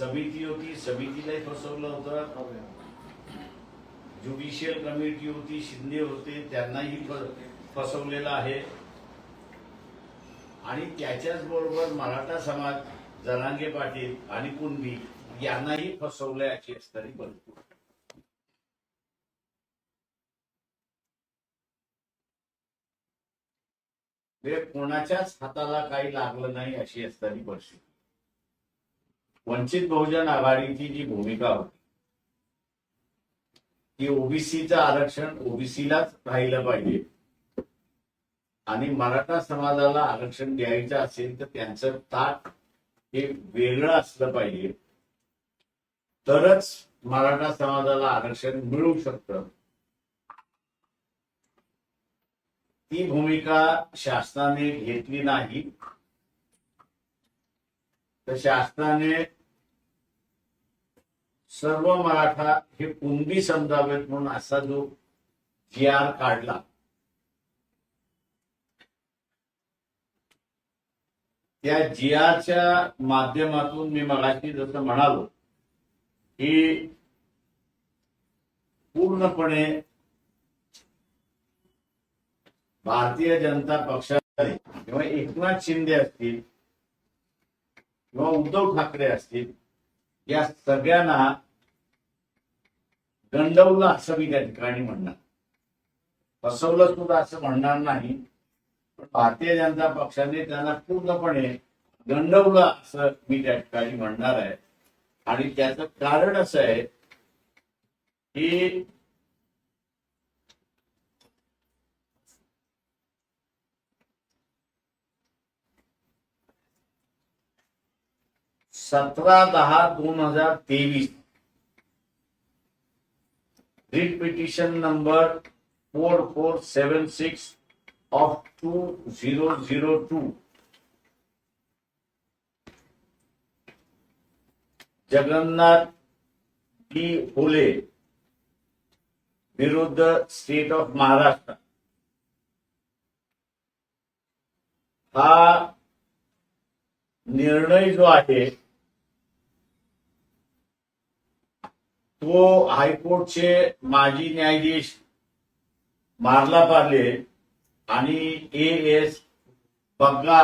समिती होती समितीलाही फसवलं होतं ज्युडिशियल कमिटी होती शिंदे होते त्यांनाही फसवलेलं आहे. आणि त्याच्याच बरोबर मराठा समाज जनांगे पाटील आणि कुणबी यांनाही फसवलंय अशी असणारी भरपूर म्हणजे कोणाच्याच हाताला काही लागलं नाही अशी असणारी परिस्थिती. वंचित बहुजन आघाडीची जी भूमिका होती की ओबीसीचं आरक्षण ओबीसीलाच राहिलं पाहिजे. आणि मराठा समाजाला आरक्षण द्यायचं असेल तर त्यांचं ताट हे वेगळं असलं पाहिजे. तरच मराठा समाजाला आरक्षण मिळू शकतं. ती भूमिका शासनाने घेतली नाही. तर शासनाने सर्व मराठा हे कुणबी समजावेत म्हणून असा जो जी आर काढला. त्या जी आरच्या माध्यमातून मी मगाशी जसं म्हणालो की पूर्णपणे भारतीय जनता पक्षाने किंवा एकनाथ शिंदे असतील किंवा उद्धव ठाकरे असतील या सगळ्यांना गंडवलं असं मी त्या ठिकाणी म्हणणार. फसवलं सुद्धा असं म्हणणार नाही पण भारतीय जनता पक्षाने त्यांना पूर्णपणे गंडवलं असं मी त्या ठिकाणी म्हणणार आहे. आणि त्याचं कारण असं आहे की सतरा दहा दोन हजार तेवीस. Writ petition number four four seven six of two zero zero two Jagannath D Hole विरुद्ध स्टेट ऑफ महाराष्ट्र. हा निर्णय जो आहे तो हायकोर्टचे माजी न्यायाधीश मारला पार्ले आणि ए एस बग्गा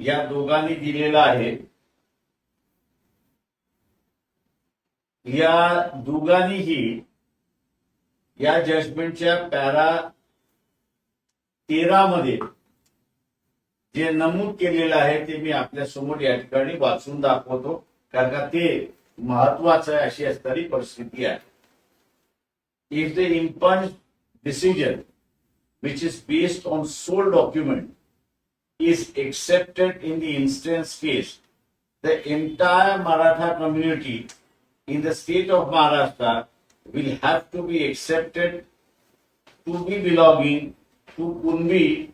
या दोघांनी दिलेला आहे. या दोघांनीही या जजमेंटच्या पॅरा तेरा मध्ये जे नमूद केलेलं आहे ते मी आपल्यासमोर या ठिकाणी वाचून दाखवतो. कारण का ते महत्वाचं आहे अशी असणारी परिस्थिती आहे if the impulse decision which is based on sole document is accepted in the instance case, the entire Maratha community in the state of Maharashtra will have to be accepted to be belonging to Kunbi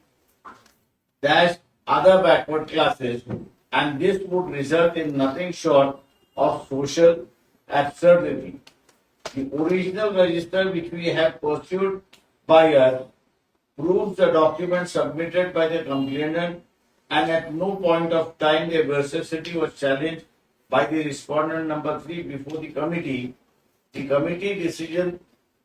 dash other backward classes and this would result in nothing short of social absurdity. The original register which we have pursued by us proves the document submitted by the complainant and at no point of time their veracity was challenged by the respondent number three before the committee. The committee decision,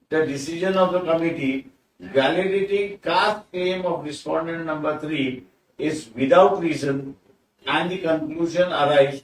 the decision of the committee validating cast claim of respondent number three is without reason and the conclusion arise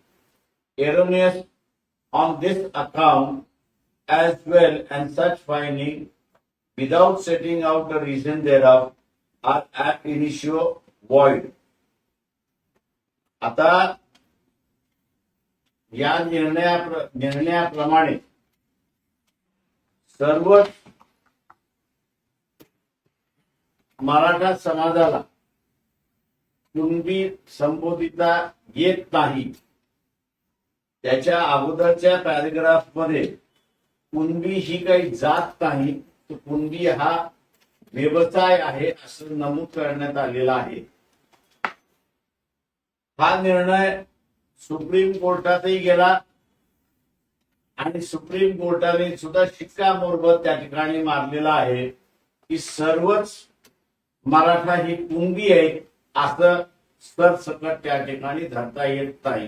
erroneous on this account as well and such finding without setting out the reason thereof are at initio void. आता या निर्णया निर्णयाप्रमाणे सर्व मराठा समाजाला कुणबी संबोधिता येत नाही त्याच्या अगोदरच्या पॅरेग्राफमध्ये कुणबी ही काही जात नाही तर कुणबी हा व्यवसाय आहे असं नमूद करण्यात आलेला आहे. हा निर्णय सुप्रीम कोर्टातही गेला आणि सुप्रीम कोर्टाने सुद्धा शिक्कामोर्बत त्या ठिकाणी मारलेला आहे की सर्वच मराठा ही कुणबी आहे असं सरसकट त्या ठिकाणी धरता येत नाही.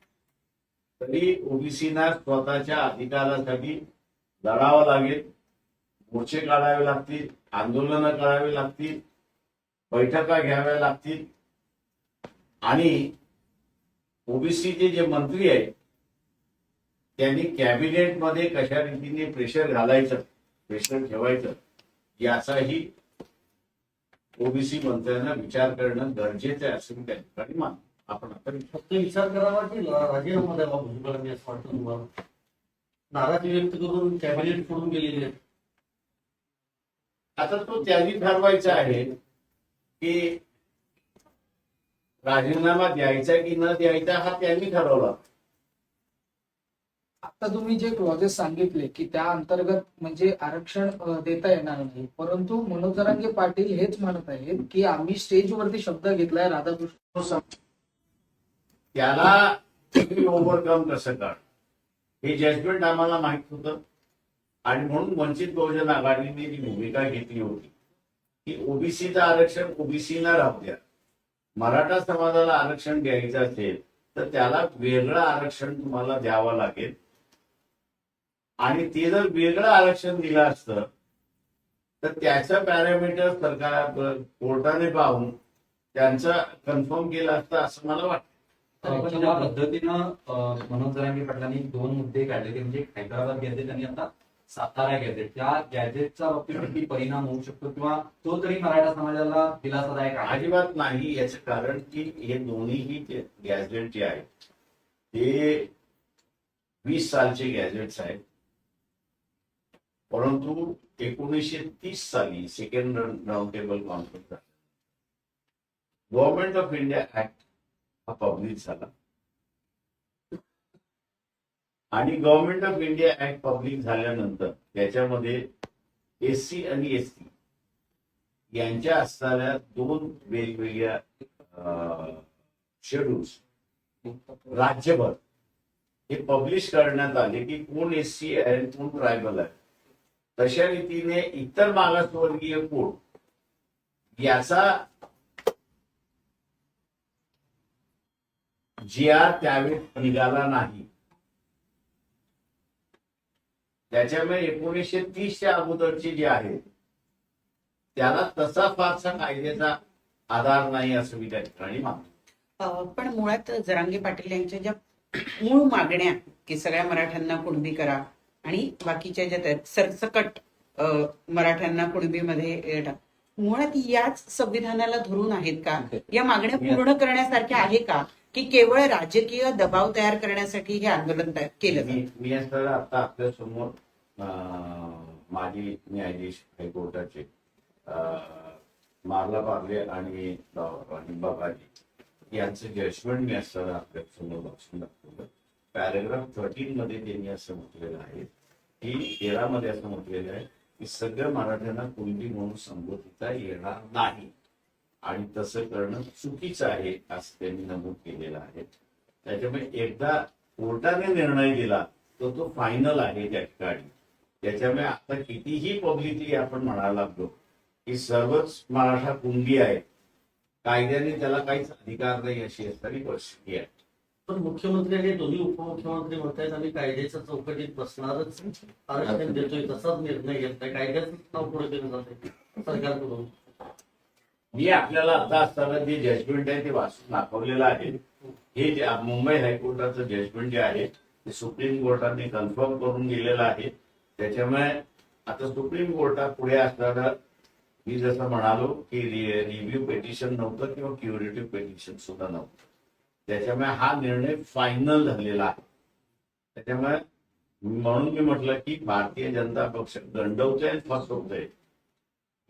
तरी ओबीसीना स्वतःच्या अधिकारासाठी लढावं लागेल. मोर्चे काढावे लागतील आंदोलनं करावी लागतील बैठका घ्याव्या लागतील. आणि ओबीसीचे जे मंत्री आहेत त्यांनी कॅबिनेटमध्ये कशा रीतीने प्रेशर घालायचं प्रेशर ठेवायचं याचाही ओबीसी मंत्र्यांना विचार करणं गरजेचं असून त्या ठिकाणी मानतो. आपण फक्त विचार करावा की राजीनामा द्यावा भुजबळांनी असं वाटतं तुम्हाला. नाराजी व्यक्त करून कॅबिनेट फोडून गेलेली आहे आता तो त्यांनी ठरवायचा आहे की राजीनामा द्यायचा की न द्यायचा हा त्यांनी ठरवला. आता तुम्ही जे क्लॉजेस सांगितले की त्या अंतर्गत म्हणजे आरक्षण देता येणार नाही. परंतु मनोजरांगे पाटील हेच म्हणत आहेत की आम्ही स्टेजवरती शब्द घेतलाय राधाकृष्ण त्याला तुम्ही ओव्हरकम कसं कर? हे जजमेंट आम्हाला माहीत होतं. आणि म्हणून वंचित बहुजन आघाडीने जी भूमिका घेतली होती. की ओबीसीचं आरक्षण ओबीसीला राहू द्या. मराठा समाजाला आरक्षण द्यायचं असेल तर त्याला वेगळं आरक्षण तुम्हाला द्यावं लागेल. आणि ते जर वेगळं आरक्षण दिलं असतं तर त्याचं पॅरामीटर सरकार कोर्टाने पाहून त्यांचं कन्फर्म केलं असतं असं मला वाटतं. ज्या पद्धतीनं मनोज जरांगे पाटलांनी दोन मुद्दे काढले ते म्हणजे हैदराबाद गॅझेट आणि आता सातारा गॅझेट. त्या गॅझेटचा बाबतीत किती परिणाम होऊ शकतो किंवा तो तरी मराठा समाजाला दिलासादायक आहे? अजिबात नाही याचं कारण की हे दोन्हीही जे गॅझेट जे आहेत ते वीस सालचे गॅझेट्स आहेत. परंतु एकोणीसशे तीस साली second round table conference government of India act हा पब्लिक झाला. आणि government of India act public झाल्यानंतर त्याच्यामध्ये एस सी आणि एस टी यांच्या असणाऱ्या दोन वेगवेगळ्या शेड्यूल्स राज्यभर हे पब्लिश करण्यात आले की कोण एस सी आहे आणि कोण ट्रायबल आहे. तशा रीतीने इतर मागासवर्गीय कोण याचा जी आर त्यावेळेस निघाला नाही. त्याच्यामुळे एकोणीसशे तीसच्या अगोदरचे जे आहेत त्याला तसा फारसा कायद्याचा आधार नाही असं मी त्या ठिकाणी मानतो. पण मुळात जरांगे पाटील यांच्या ज्या मूळ मागण्या की सगळ्या मराठ्यांना कुणबी करा आणि बाकीच्या ज्या त्या सरसकट मराठ्यांना कुणबीमध्ये मुळात याच संविधानाला धरून आहेत का? या मागण्या पूर्ण करण्यासारख्या आहे का? की केवळ राजकीय दबाव तयार करण्यासाठी हे आंदोलन केलं? मी मी असं आता आपल्यासमोर माजी न्यायाधीश हायकोर्टाचे मारला पार्ले आणि बाबाजी यांचं जजमेंट मी असताना आपल्यासमोर वाचून दाखवलं. पॅरेग्राफ थर्टीन मध्ये त्यांनी असं म्हटलेलं आहे की तेरा मध्ये असं म्हटलेलं आहे की सगळ्या मराठ्यांना कुणबी म्हणून संबोधिता येणार नाही. आणि तसं करणं चुकीचं आहे असं त्यांनी नमूद केलेलं आहे. त्याच्यामुळे एकदा कोर्टाने निर्णय दिला तर तो फायनल आहे त्या ठिकाणी. त्याच्यामुळे आता कितीही पब्लिकली आपण म्हणायला लागलो की सर्वच मराठा कुंभी आहे कायद्याने त्याला काहीच अधिकार नाही अशी असणारी परिस्थिती आहे. पण मुख्यमंत्री आणि दोन्ही उपमुख्यमंत्री म्हणतायत आम्ही कायद्याच्या चौकटीत बसणारच. आरक्षण देतोय तसाच निर्णय घेतलाय. कायद्याचं नाव पुढे केलं जाते सरकारकडून. मी आपल्याला आता असताना जे जजमेंट आहे ते वाचून दाखवलेलं आहे. हे जे मुंबई हायकोर्टाचं जजमेंट जे आहे ते सुप्रीम कोर्टाने कन्फर्म करून गेलेलं आहे. त्याच्यामुळे आता सुप्रीम कोर्टात पुढे असणारं मी जसं म्हणालो की रिव्ह्यू पेटिशन नव्हतं किंवा क्युरेटिव्ह पेटिशन सुद्धा नव्हतं. त्याच्यामुळे हा निर्णय फायनल झालेला आहे. त्याच्यामुळे म्हणून मी म्हटलं की भारतीय जनता पक्ष दंडवतोय फसवतोय.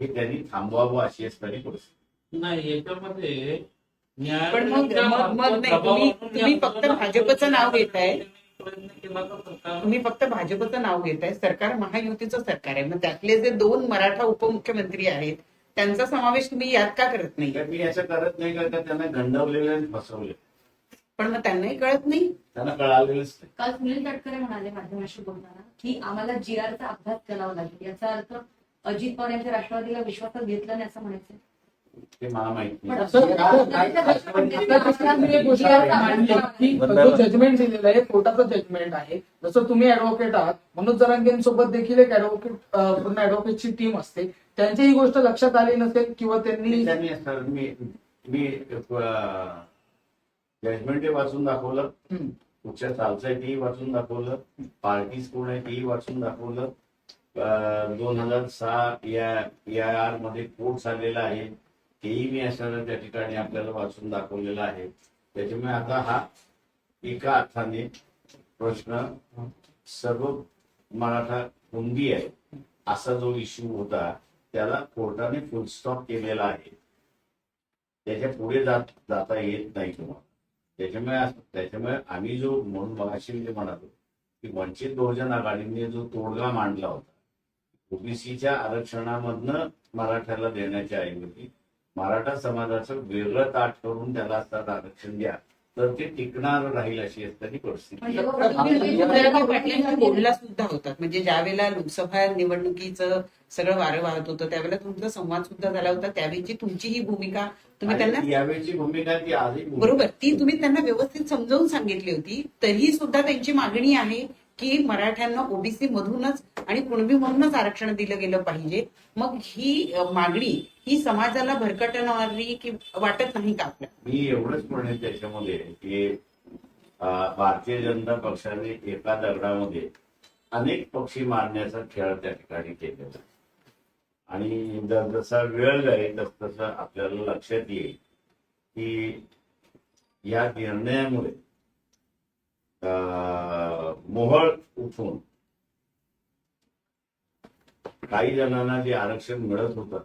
हे त्यांनी थांबवावं अशी असणारी परिस्थिती नाही याच्यामध्ये न्याय पण मग मग मग नाही तुम्ही तुम्ही फक्त भाजपचं नाव घेताय. तुम्ही फक्त भाजपचं नाव घेताय. सरकार महायुतीचं सरकार आहे. मग त्यातले जे दोन मराठा उपमुख्यमंत्री आहेत त्यांचा समावेश तुम्ही यात का करत नाही? मी असं करत नाही का का त्यांना गंडवलेलं आणि फसवले पण मग त्यांनाही कळत नाही? त्यांना कळालेलंच नाही. काल सुनील तटकरे म्हणाले माध्यमाशी बोलताना की आम्हाला जी आरचा अभ्यास करावा लागेल याचा अर्थ अजित पवार यांच्या राष्ट्रवादीला विश्वासात घेतलं नाही असं म्हणायचं ते मला माहीत नाही. जजमेंट दिलेला आहे कोर्टाचं जजमेंट आहे. जसं तुम्ही ऍडव्होकेट आहात मनोज जरांगेंसोबत देखील एक ऍडव्होकेट पूर्ण ऍडव्होकेटची टीम असते. त्यांची ही गोष्ट लक्षात आली नसेल किंवा त्यांनी मी मी जजमेंट वाचून दाखवलं. हम्म. कुठच्या चालचं आहे तेही वाचून दाखवलं. पार्टीज कोण आहे तेही वाचून दाखवलं. दोन हजार सहा या या आरमध्ये कोर्ट झालेला आहे. तेही मी असं त्या ठिकाणी आपल्याला वाचून दाखवलेला आहे. त्याच्यामुळे आता हा एका अर्थाने प्रश्न सर्व मराठा कुंडी आहे. असा जो इश्यू होता त्याला कोर्टाने फुलस्टॉप केलेला आहे. त्याच्या पुढे जात जाता येत नाही तुम्हाला. त्याच्यामुळे त्याच्यामुळे आम्ही जो म्हणून मगाशी मी म्हणालो की वंचित बहुजन आघाडीने जो तोडगा मांडला होता ओबीसीच्या आरक्षणामधनं मराठ्याला देण्याच्या ऐवजी मराठा समाजाचं वेगळं ताट करून त्याला असतात आरक्षण द्या तर ते टिकणार राहील अशी असणारी परिस्थिती. बोलला सुद्धा होतात म्हणजे ज्यावेळेला लोकसभा निवडणुकीचं सगळं वारं वाहत होतं त्यावेळेला तुमचा संवाद सुद्धा झाला होता त्यावेळीची तुमची ही भूमिका तुम्ही त्यांना यावेळची भूमिका ती भूमिका बरोबर ती तुम्ही त्यांना व्यवस्थित समजावून सांगितली होती तरी सुद्धा त्यांची मागणी आहे की मराठ्यांना ओबीसी मधूनच आणि कुणबी म्हणूनच आरक्षण दिलं गेलं पाहिजे. मग ही मागणी ही समाजाला भरकटणारी की वाटत नाही का आपल्याला? मी एवढंच म्हणेन त्याच्यामध्ये की भारतीय जनता पक्षाने एका दगडामध्ये अनेक पक्षी मारण्याचा खेळ त्या ठिकाणी केलेला आणि जसा वेळ जाईल तसतसं आपल्याला लक्षात येईल की या निर्णयामुळे अं, मोहळ उठून काही जणांना जे आरक्षण मिळत होतं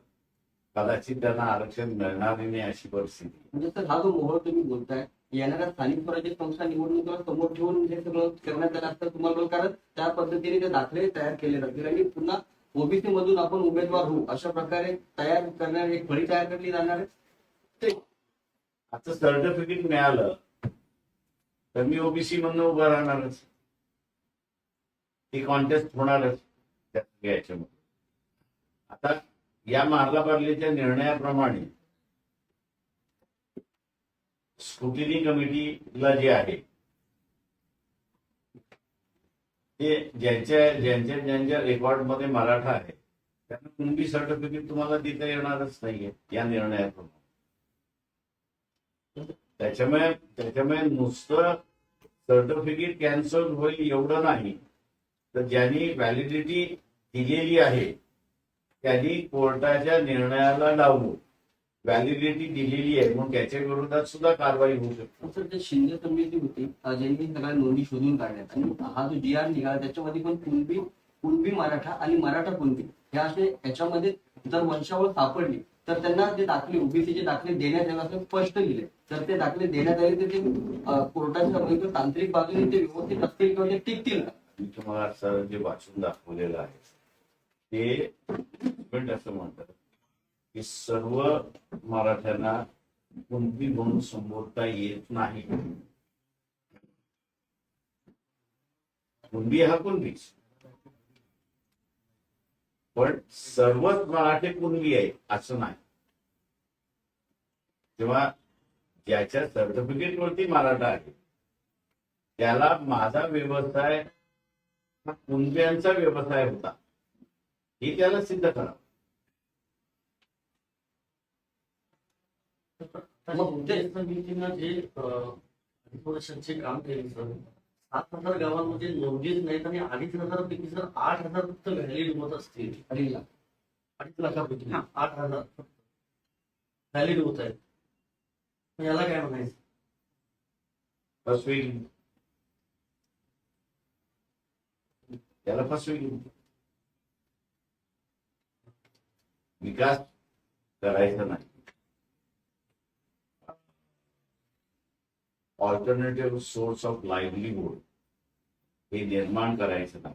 कदाचित त्यांना आरक्षण मिळणार नाही अशी परिस्थिती. म्हणजे सर हा जो मोहळ तुम्ही बोलताय येणाऱ्या स्थानिक स्वराज्य संस्था निवडणुकीला समोर ठेवून हे सगळं करण्यात आलं असतं तुम्हाला कारण त्या पद्धतीने ते दाखले तयार केले जातील. आणि पुन्हा ओबीसी मधून आपण उमेदवार होऊ अशा प्रकारे तयार करणार एक फळी तयार करली जाणार आहे. आता सर्टिफिकेट मिळालं तर मी ओबीसी मधनं उभं राहणारच. ती कॉन्टेस्ट होणारच त्या सगळ्या याच्यामध्ये आता या मार्ला बारलेच्या निर्णयाप्रमाणे स्क्रुटिनी कमिटीला जे आहे ते ज्यांच्या ज्यांच्या ज्यांच्या रेकॉर्डमध्ये मराठा आहे त्यांना कुणबी सर्टिफिकेट तुम्हाला देता येणारच नाहीये या निर्णयाप्रमाणे. त्याच्यामुळे त्याच्यामुळे नुसतं सर्टिफिकेट कॅन्सल होईल एवढं नाही. तर ज्यांनी व्हॅलिडिटी दिलेली आहे त्यांनी कोर्टाच्या निर्णयाला लावून व्हॅलिडिटी दिलेली आहे मग त्याच्या विरोधात सुद्धा कारवाई होऊ शकते. सर जे शिंदे समिती होती ज्यांनी सगळ्या नोंदी शोधून काढल्यात. आणि हा जो जी आर निघाला त्याच्यामध्ये पण कुणबी कुणबी मराठा आणि मराठा कुणबी हे असे याच्यामध्ये जर वंशावळ सापडली तर त्यांना जे दाखले ओबीसीचे दाखले देण्यात येणार असं स्पष्ट लिहिले तर ते दाखले देण्यात आले तर ते कोर्टाच्या तांत्रिक बाजूने ते व्यवस्थित असतील किंवा ते टिकतील मी तुम्हाला सर जे वाचून दाखवलेलं आहे ते पण असं म्हणतात की सर्व मराठ्यांना कुणबी म्हणून संबोधता येत नाही. कुणबी हा कुणबीच. पण सर्वच मराठी कुणबी आहे असं नाही. तेव्हा ज्याच्या सर्टिफिकेट वरती मराठा आहे त्याला माझा व्यवसाय हा कुणब्यांचा व्यवसाय होता. हे त्याला सिद्ध करा. मग ते समितीनं जे काम केले सर सात हजार गावांमध्ये नोंदीच नाहीत आणि अडीच हजार पैकी सर आठ हजार फक्त व्हॅलिड होत असतील. अडीच लाख. अडीच लाखापैकी. आठ हजार व्हॅलिड होत आहेत. याला काय म्हणायचं? त्याला फसवेल विकास करायचा नाही ऑल्टरनेटिव्ह सोर्स ऑफ लाईव्हलीहूड हे निर्माण करायचं नाही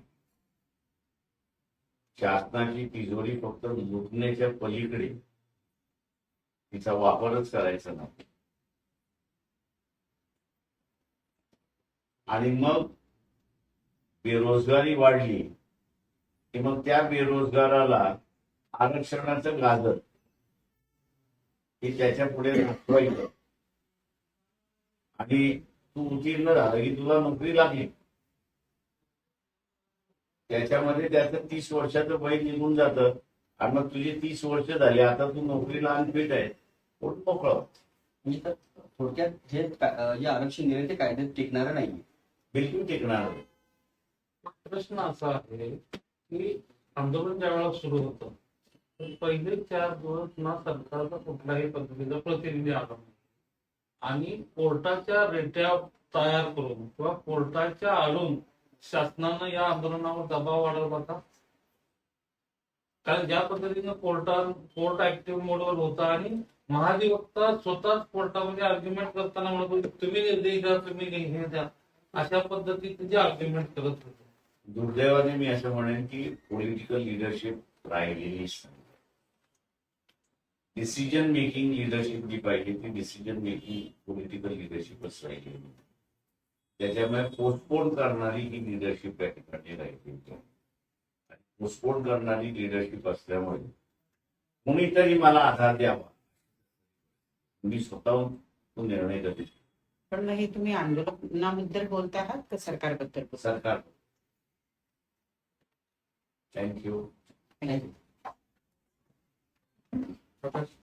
शासनाची तिजोरी फक्त लुटण्याच्या पलीकडे तिचा वापरच करायचा नाही. आणि मग बेरोजगारी वाढली की मग त्या बेरोजगाराला आरक्षणाचं गाजर हे त्याच्या पुढे दाखवायचं आणि तू उत्तीर्ण झाला की तुला नोकरी लागली. त्याच्यामध्ये त्याचं तीस वर्षाचं वय निघून जातं आणि मग तुझी तीस वर्ष झाली आता तू नोकरीला अनफिट आहे. पोट मोकळं. म्हणजे थोडक्यात अ, जे आरक्षण दिले ते कायद्यात टिकणारं नाही बिलकुल टिकणार नाही. प्रश्न असा आहे की आंदोलन ज्या वेळेला सुरू होतं पहिले चार दिवस ना सरकारचा कुठल्याही पद्धतीचा प्रतिनिधी आला नाही. आणि कोर्टाच्या रेट्या तयार करून किंवा कोर्टाच्या आडून शासनानं या आंदोलनावर दबाव वाढवला होता कारण ज्या पद्धतीनं कोर्टात कोर्ट ऍक्टिव्ह मोडवर होता आणि महाधिवक्ता स्वतःच कोर्टामध्ये आर्ग्युमेंट करताना म्हणत तुम्ही निर्देश द्या तुम्ही हे द्या अशा पद्धतीचे जे आर्ग्युमेंट करत होते. दुर्दैवाने मी असं म्हणेन की पॉलिटिकल लिडरशिप राहिलेलीच नाही. डिसिजन मेकिंग लिडरशिप जी पाहिजे ती डिसिजन मेकिंग पॉलिटिकल लिडरशिपच राहिली नाही. त्याच्यामुळे पोस्टपोन करणारी ही लिडरशिप त्या ठिकाणी राहिली पोस्टपोन करणारी लिडरशिप असल्यामुळे कुणीतरी मला आधार द्यावा. मी स्वतःहून तो निर्णय घेतो पण मग हे तुम्ही आंदोलनाबद्दल बोलत आहात का सरकारबद्दल. बोलता सरकार थँक्यू आहात? प्रकाश